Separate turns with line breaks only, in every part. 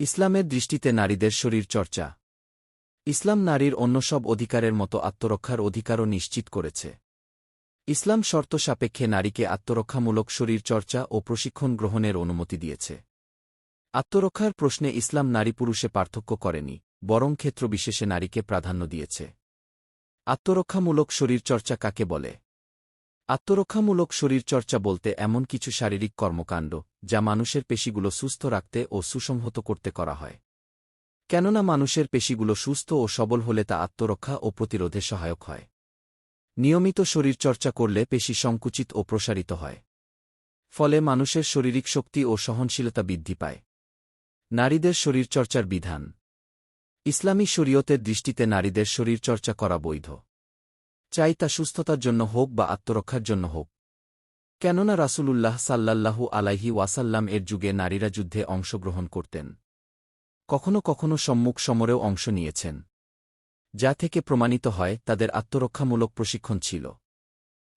ইসলামের দৃষ্টিতে নারীদের শরীর চর্চা। ইসলাম নারীর অন্য সব অধিকারের মতো আত্মরক্ষার অধিকারও নিশ্চিত করেছে। ইসলাম শর্ত সাপেক্ষে নারীকে আত্মরক্ষামূলক শরীর চর্চা ও প্রশিক্ষণ গ্রহণের অনুমতি দিয়েছে। আত্মরক্ষার প্রশ্নে ইসলাম নারী পুরুষে পার্থক্য করেনি, বরং ক্ষেত্র বিশেষে নারীকে প্রাধান্য দিয়েছে। আত্মরক্ষামূলক শরীরচর্চা কাকে বলে? আত্মরক্ষামূলক শরীরচর্চা বলতে এমন কিছু শারীরিক কর্মকাণ্ড, যা মানুষের পেশিগুলো সুস্থ রাখতে ও সুসংহত করতে করা হয়। কেননা মানুষের পেশিগুলো সুস্থ ও সবল হলে তা আত্মরক্ষা ও প্রতিরোধে সহায়ক হয়। নিয়মিত শরীরচর্চা করলে পেশি সংকুচিত ও প্রসারিত হয়। ফলে মানুষের শারীরিক শক্তি ও সহনশীলতা বৃদ্ধি পায়। নারীদের শরীরচর্চার বিধান। ইসলামী শরীয়তের দৃষ্টিতে নারীদের শরীরচর্চা করা বৈধ। চাই তা সুস্থতার জন্য হোক বা আত্মরক্ষার জন্য হোক। কেননা রাসূলুল্লাহ সাল্লাল্লাহু আলাইহি ওয়াসাল্লাম এর যুগে নারীরা যুদ্ধে অংশগ্রহণ করতেন। কখনো কখনো সম্মুখ সমরেও অংশ নিয়েছেন। যা থেকে প্রমাণিত হয় তাদের আত্মরক্ষামূলক প্রশিক্ষণ ছিল।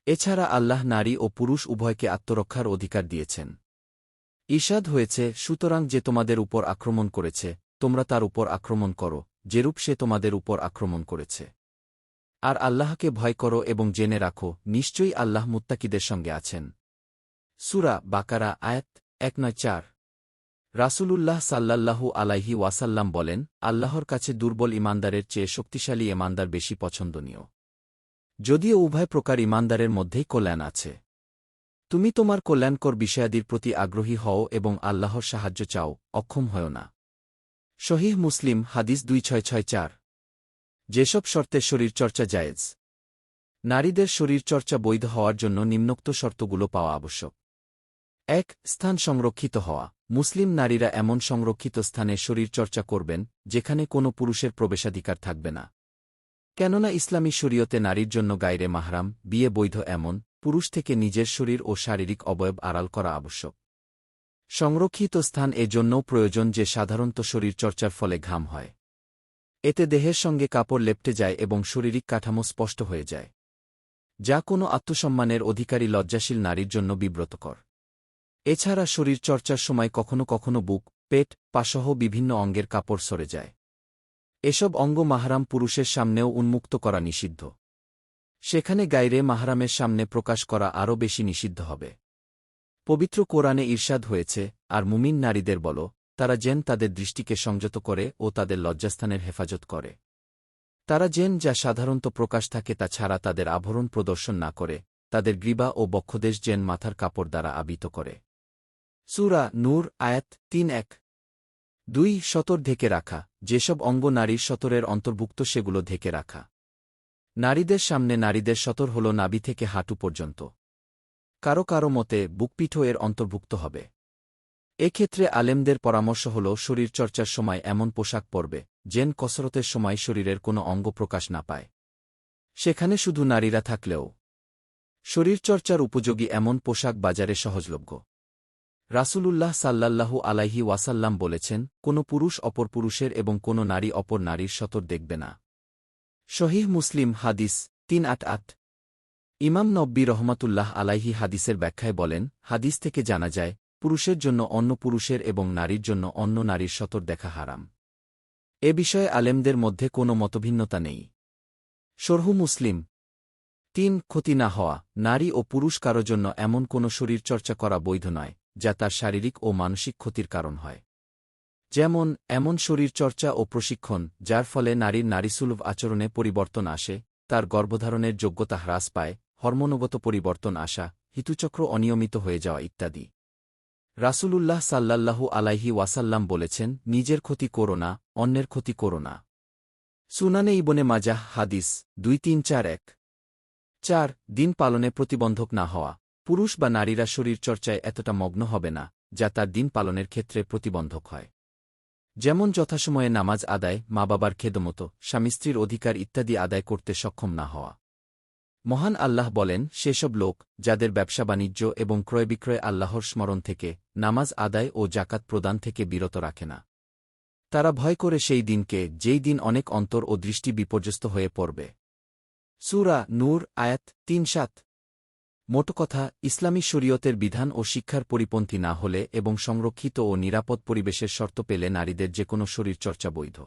এছাড়া আল্লাহ নারী ও পুরুষ উভয়কে আত্মরক্ষার অধিকার দিয়েছেন। ঈষাদ হয়েছে, সুতরাং যে তোমাদের উপর আক্রমণ করেছে, তোমরা তার উপর আক্রমণ করো, যেরূপ সে তোমাদের উপর আক্রমণ করেছে। আর আল্লাহকে ভয় করো এবং জেনে রাখো, নিশ্চয়ই আল্লাহ মুত্তাকিদের সঙ্গে আছেন। সুরা বাকারা, আয়াত এক নয় চার। রাসূলুল্লাহ সাল্লাল্লাহু আলাইহি ওয়াসাল্লাম বলেন, আল্লাহর কাছে দুর্বল ইমানদারের চেয়ে শক্তিশালী ইমানদার বেশি পছন্দনীয়। যদিও উভয় প্রকার ইমানদারের মধ্যেই কল্যাণ আছে। তুমি তোমার কল্যাণকর বিষয়াদির প্রতি আগ্রহী হও এবং আল্লাহর সাহায্য চাও, অক্ষম হয় না। শহীহ মুসলিম, হাদিস দুই ছয় ছয় চার। যেসব শর্তে শরীরচর্চা জায়েজ। নারীদের শরীরচর্চা বৈধ হওয়ার জন্য নিম্নোক্ত শর্তগুলো পাওয়া আবশ্যক। এক, স্থান সংরক্ষিত হওয়া। মুসলিম নারীরা এমন সংরক্ষিত স্থানে শরীরচর্চা করবেন, যেখানে কোনো পুরুষের প্রবেশাধিকার থাকবে না। কেননা ইসলামী শরীয়তে নারীর জন্য গাইরে মাহরাম, বিয়ে বৈধ এমন, পুরুষ থেকে নিজের শরীর ও শারীরিক অবয়ব আড়াল করা আবশ্যক। সংরক্ষিত স্থান এ জন্যও প্রয়োজন যে সাধারণত শরীরচর্চার ফলে ঘাম হয়। এতে দেহের সঙ্গে কাপড় লেপটে যায় এবং শারীরিক কাঠামো স্পষ্ট হয়ে যায়। যা কোনো আত্মসম্মানের অধিকারী লজ্জাশীল নারীর জন্য বিব্রতকর। এছাড়া শরীরচর্চার সময় কখনো কখনো বুক, পেট পাসহ বিভিন্ন অঙ্গের কাপড় সরে যায়। এসব অঙ্গ মাহারাম পুরুষের সামনেও উন্মুক্ত করা নিষিদ্ধ। সেখানে গাইরে মাহারামের সামনে প্রকাশ করা আরও বেশি নিষিদ্ধ হবে। পবিত্র কোরআনে ঈর্ষাদ হয়েছে, আর মুমিন নারীদের বল তারা যেন তাদের দৃষ্টিকে সংযত করে ও তাদের লজ্জাস্থানের হেফাজত করে। তারা যেন যা সাধারণত প্রকাশ থাকে তা ছাড়া তাদের আভরণ প্রদর্শন না করে, তাদের গ্রীবা ও বক্ষদেশ যেন মাথার কাপড় দ্বারা আবিত করে। সুরা নূর, আয়াত তিন, এক। দুই, সতর ঢেকে রাখা, যেসব অঙ্গ নারীর সতরের অন্তর্ভুক্ত সেগুলো ঢেকে রাখা। নারীদের সামনে নারীদের সতর হল নাবি থেকে হাঁটু পর্যন্ত। কারও কারও মতে, বুকপিঠও এর অন্তর্ভুক্ত হবে। এক্ষেত্রে আলেমদের পরামর্শ হল শরীরচর্চার সময় এমন পোশাক পরবে, যেন কসরতের সময় শরীরের কোনো অঙ্গ প্রকাশ না পায়। সেখানে শুধু নারীরা থাকলেও শরীরচর্চার উপযোগী এমন পোশাক বাজারে সহজলভ্য। রাসূলুল্লাহ সাল্লাল্লাহু আলাইহি ওয়াসাল্লাম বলেছেন, কোনো পুরুষ অপর পুরুষের এবং কোনো নারী অপর নারীর সতর দেখবে না। শহীহ মুসলিম হাদিস তিন আট আট। ইমাম নব্বী রহমাতুল্লাহ আলাইহি হাদিসের ব্যাখ্যায় বলেন, হাদিস থেকে জানা যায় পুরুষের জন্য অন্য পুরুষের এবং নারীর জন্য অন্য নারীর সতর দেখা হারাম। এ বিষয়ে আলেমদের মধ্যে কোনো মতভিন্নতা নেই। সরহু মুসলিম। তিন, ক্ষতি না হওয়া, নারী ও পুরুষ কারও জন্য এমন কোনো শরীরচর্চা করা বৈধ নয়, যা তার শারীরিক ও মানসিক ক্ষতির কারণ হয়। যেমন, এমন শরীরচর্চা ও প্রশিক্ষণ, যার ফলে নারীর নারীসুলভ আচরণে পরিবর্তন আসে, তার গর্ভধারণের যোগ্যতা হ্রাস পায়, হরমোনগত পরিবর্তন আসা, হিতুচক্র অনিয়মিত হয়ে যাওয়া ইত্যাদি। রাসূলুল্লাহ সাল্লাল্লাহু আলাইহি ওয়াসাল্লাম বলেছেন, নিজের ক্ষতি করো না, অন্যের ক্ষতি করো না। সুনানে ইবনে মাজাহ, হাদিস দুই তিন চার এক। চার, দিন পালনে প্রতিবন্ধক না হওয়া। পুরুষ বা নারীরা শরীরচর্চায় এতটা মগ্ন হবে না, যা তার দিন পালনের ক্ষেত্রে প্রতিবন্ধক হয়। যেমন যথাসময়ে নামাজ আদায় মা বাবার খেদমতো স্বামী স্ত্রীর অধিকার ইত্যাদি আদায় করতে সক্ষম না হওয়া। মহান আল্লাহ বলেন, সেসব লোক, যাদের ব্যবসা বাণিজ্য এবং ক্রয় বিক্রয় আল্লাহর স্মরণ থেকে, নামাজ আদায় ও জাকাত প্রদান থেকে বিরত রাখে না। তারা ভয় করে সেই দিনকে, যেই দিন অনেক অন্তর ও দৃষ্টি বিপর্যস্ত হয়ে পড়বে। সুরা নূর, আয়াত তিন সাত। মোট কথা, ইসলামী শরীয়তের বিধান ও শিক্ষার পরিপন্থী না হলে এবং সংরক্ষিত ও নিরাপদ পরিবেশের শর্ত পেলে নারীদের যে কোনো শরীরচর্চা বৈধ।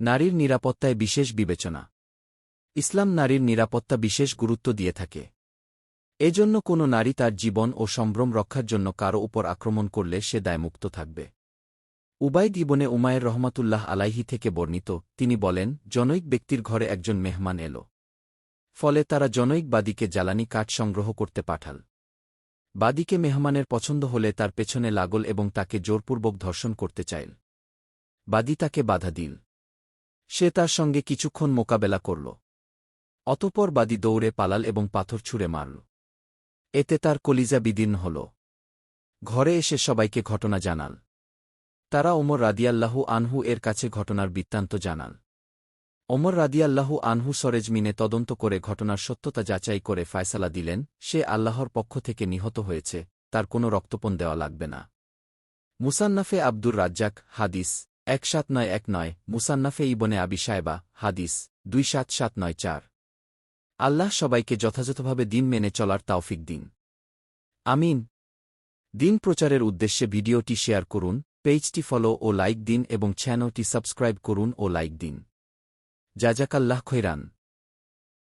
নারীর নিরাপত্তায় বিশেষ বিবেচনা। ইসলাম নারীর নিরাপত্তা বিশেষ গুরুত্ব দিয়ে থাকে। এজন্য কোনো নারী তার জীবন ও সম্ভ্রম রক্ষার জন্য কারও উপর আক্রমণ করলে সে দায়মুক্ত থাকবে। উবাইদ ইবনে উমায়ের রহমাতুল্লাহ আলাইহি থেকে বর্ণিত, তিনি বলেন, জনৈক ব্যক্তির ঘরে একজন মেহমান এল। ফলে তারা জনৈক বাদীকে জ্বালানি কাঠ সংগ্রহ করতে পাঠাল। বাদীকে মেহমানের পছন্দ হলে তার পেছনে লাগল এবং তাকে জোরপূর্বক ধর্ষণ করতে চাইল। বাদী তাকে বাধা দিল। সে তার সঙ্গে কিছুক্ষণ মোকাবেলা করল। অতপর বাদী দৌড়ে পালাল এবং পাথর ছুঁড়ে মারল। এতে তার কলিজা বিদীর্ণ হল। ঘরে এসে সবাইকে ঘটনা জানাল। তারা ওমর রাদিয়াল্লাহু আনহু এর কাছে ঘটনার বৃত্তান্ত জানাল। ওমর রাদিয়াল্লাহু আনহু সরেজমিনে তদন্ত করে ঘটনার সত্যতা যাচাই করে ফায়সালা দিলেন, সে আল্লাহর পক্ষ থেকে নিহত হয়েছে, তার কোনো রক্তপণ দেওয়া লাগবে না। মুসান্নাফে আব্দুর রাজ্জাক, হাদিস, এক সাত নয় এক নয়, মুসান্নাফে ইবনে আবি সাহেবা হাদিস, দুই সাত সাত নয় চার। আল্লাহ সবাইকে যথাযথভাবে দিন মেনে চলার তাওফিক দিন। আমিন। দিন প্রচারের উদ্দেশ্যে ভিডিওটি শেয়ার করুন, পেজটি ফলো ও লাইক দিন এবং চ্যানেলটি সাবস্ক্রাইব করুন ও লাইক দিন। জাজাকাল্লাহ খৈরান।